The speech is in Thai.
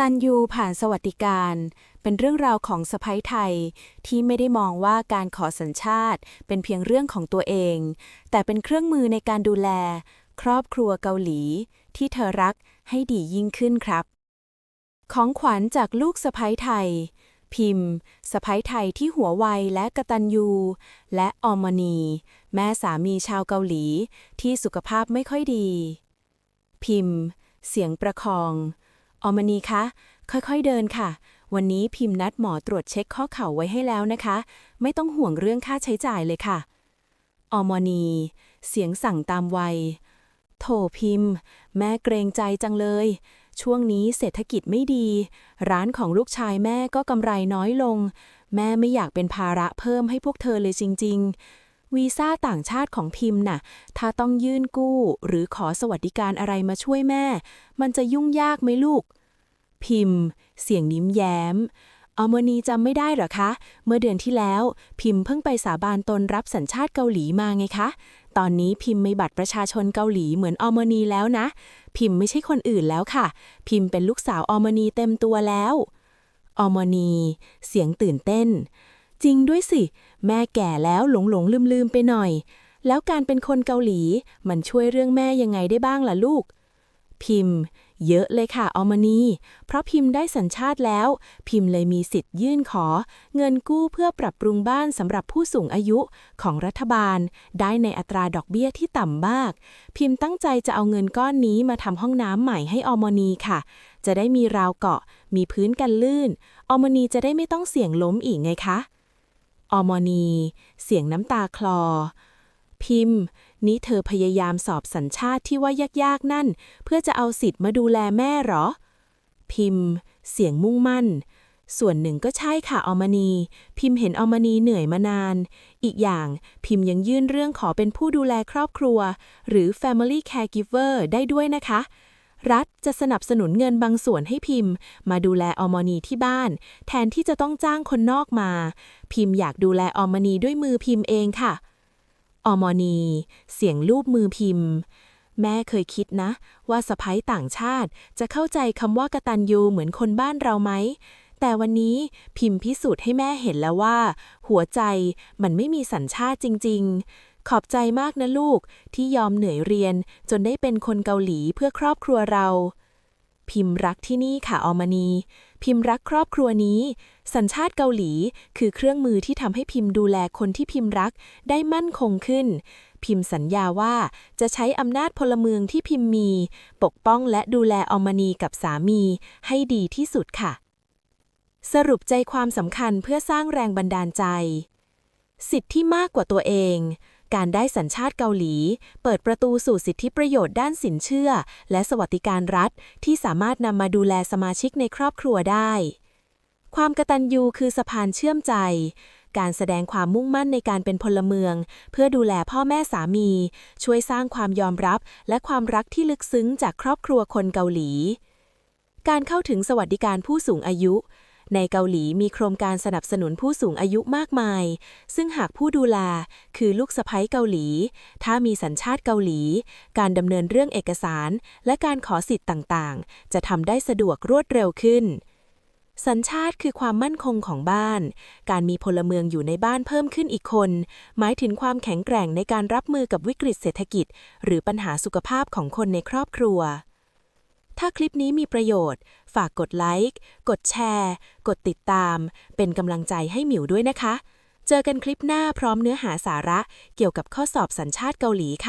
ตัญญูผ่านสวัสดิการ เป็นเรื่องราวของสะพ้ยไทย ที่ไม่ได้มองว่าการขอสัญชาติ เป็นเพียงเรื่องของตัวเอง แต่เป็นเครื่องมือในการดูแล ครอบครัวเกาหลี ที่เธอรักให้ดียิ่งขึ้นครับ ของขวัญจากลูกสะพ้ยไทย พิมพ์สะพ้ยไทยที่หัวไวและกตัญญูและออมณีแม่สามีชาวเกาหลี ที่สุขภาพไม่ค่อยดี พิมพ์ เสียงประคอง ออมณีคะ ค่อยๆเดินค่ะ วันนี้พิมพ์นัดหมอตรวจเช็คข้อเข่าไว้ให้แล้วนะคะ ไม่ต้องห่วงเรื่องค่าใช้จ่ายเลยค่ะออมณีเสียงสั่งตามวัย โถพิมพ์ แม่เกรงใจจังเลย ช่วงนี้เศรษฐกิจไม่ดี ร้านของลูกชายแม่ก็กำไรน้อยลง แม่ไม่อยากเป็นภาระเพิ่มให้พวกเธอเลยจริง ๆ วีซ่าต่างชาติของพิมพ์น่ะ ถ้าต้องยื่นกู้ หรือขอสวัสดิการอะไรมาช่วยแม่ มันจะยุ่งยากไหมลูก พิมพ์ เสียงนิ้มแย้มอมณีจำไม่ได้หรอคะ เมื่อเดือนที่แล้ว พิมพ์เพิ่งไปสาบานตนรับสัญชาติเกาหลีมาไงคะ ตอนนี้พิมพ์มีบัตรประชาชนเกาหลีเหมือนอมณีแล้วนะ พิมพ์ไม่ใช่คนอื่นแล้วค่ะ พิมพ์เป็นลูกสาวอมณีเต็มตัวแล้วอมณีเสียงตื่นเต้น จริงด้วยสิ แม่แก่แล้วหลงหลงลืมลืมไปหน่อย แล้วการเป็นคนเกาหลี มันช่วยเรื่องแม่ยังไงได้บ้างล่ะลูก พิมพ์ เยอะเลยค่ะอมณีเพราะพิมพ์ได้สัญชาติแล้ว พิมพ์เลยมีสิทธิ์ยื่นขอ เงินกู้เพื่อปรับปรุงบ้านสำหรับผู้สูงอายุของรัฐบาล ได้ในอัตราดอกเบี้ยที่ต่ำมาก พิมพ์ตั้งใจจะเอาเงินก้อนนี้มาทำห้องน้ำใหม่ให้อมณีค่ะ จะได้มีราวเกาะ มีพื้นกันลื่นอมณีจะได้ไม่ต้องเสี่ยงล้มอีกไงคะ อมณีเสียงน้ำตาคลอ พิมพ์ นี่เธอพยายามสอบสัญชาติที่ว่ายากๆนั่น เพื่อจะเอาสิทธิ์มาดูแลแม่หรอ พิมพ์ เสียงมุ่งมั่น ส่วนหนึ่งก็ใช่ค่ะอมณีพิมพ์เห็นอมณีเหนื่อยมานาน อีกอย่างพิมพ์ยังยื่นเรื่องขอเป็นผู้ดูแลครอบครัว หรือ Family Caregiver ได้ด้วยนะคะ รัฐจะสนับสนุนเงินบางส่วนให้พิมพ์ มาดูแลอมณีที่บ้าน แทนที่จะต้องจ้างคนนอกมา พิมพ์อยากดูแลอมณีด้วยมือพิมพ์เองค่ะอมณีเสียงรูปมือพิมพ์ แม่เคยคิดนะ ว่าสะพ้ยต่างชาติจะเข้าใจคำว่ากตัญญูเหมือนคนบ้านเราไหมแต่วันนี้พิมพ์พิสูจน์ให้แม่เห็นแล้วว่า หัวใจมันไม่มีสัญชาติจริง ๆ ขอบใจมากนะลูกที่ยอมเหนื่อยเรียน จนได้เป็นคนเกาหลีเพื่อครอบครัวเรา พิมพ์รักที่นี่ค่ะออมณีพิมพ์รักครอบครัวนี้ สัญชาติเกาหลี คือเครื่องมือที่ทำให้พิมพ์ดูแลคนที่พิมพ์รักได้มั่นคงขึ้น พิมพ์สัญญาว่าจะใช้อำนาจพลเมืองที่พิมพ์มี ปกป้องและดูแลออมณีกับสามี ให้ดีที่สุดค่ะ สรุปใจความสำคัญเพื่อสร้างแรงบันดาลใจ สิทธิที่มากกว่าตัวเอง การได้สัญชาติเกาหลี เปิดประตูสู่สิทธิประโยชน์ด้านสินเชื่อ และสวัสดิการรัฐ ที่สามารถนำมาดูแลสมาชิกในครอบครัวได้ ความกตัญญูคือสะพานเชื่อมใจ การแสดงความมุ่งมั่นในการเป็นพลเมือง เพื่อดูแลพ่อแม่สามี ช่วยสร้างความยอมรับและความรักที่ลึกซึ้งจากครอบครัวคนเกาหลี การเข้าถึงสวัสดิการผู้สูงอายุ ในเกาหลีมีโครงการสนับสนุนผู้สูงอายุมากมาย ซึ่งหากผู้ดูแลคือลูกสะใภ้เกาหลี ถ้ามีสัญชาติเกาหลี การดำเนินเรื่องเอกสาร และการขอสิทธิ์ต่างๆ จะทำได้สะดวกรวดเร็วขึ้นสัญชาติคือความมั่นคงของบ้าน การมีพลเมืองอยู่ในบ้านเพิ่มขึ้นอีกคน หมายถึงความแข็งแกร่งในการรับมือกับวิกฤตเศรษฐกิจ หรือปัญหาสุขภาพของคนในครอบครัว ถ้าคลิปนี้มีประโยชน์ ฝากกดไลค์ กดแชร์ กดติดตาม เป็นกำลังใจให้หมิวด้วยนะคะ เจอกันคลิปหน้าพร้อมเนื้อหาสาระเกี่ยวกับข้อสอบสัญชาติเกาหลีค่ะ